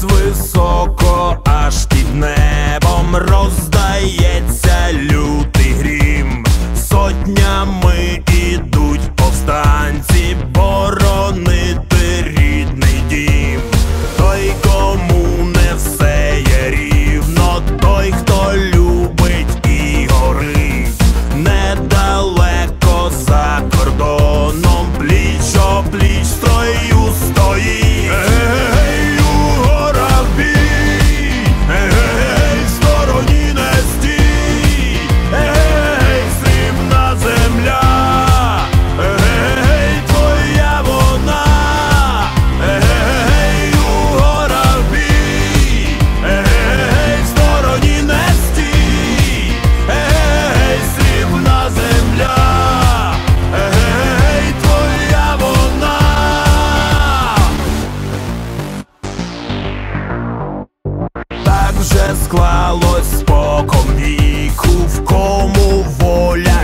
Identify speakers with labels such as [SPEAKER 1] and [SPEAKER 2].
[SPEAKER 1] десь високо, аж під небом роздається лютий грім. Сотнями ідуть повстанці боронити рідний дім. Той, кому не все є рівно, той, хто любить і горить, недалеко за кордоном, пліч о пліч строю. склалось спокон віку, в кому воля.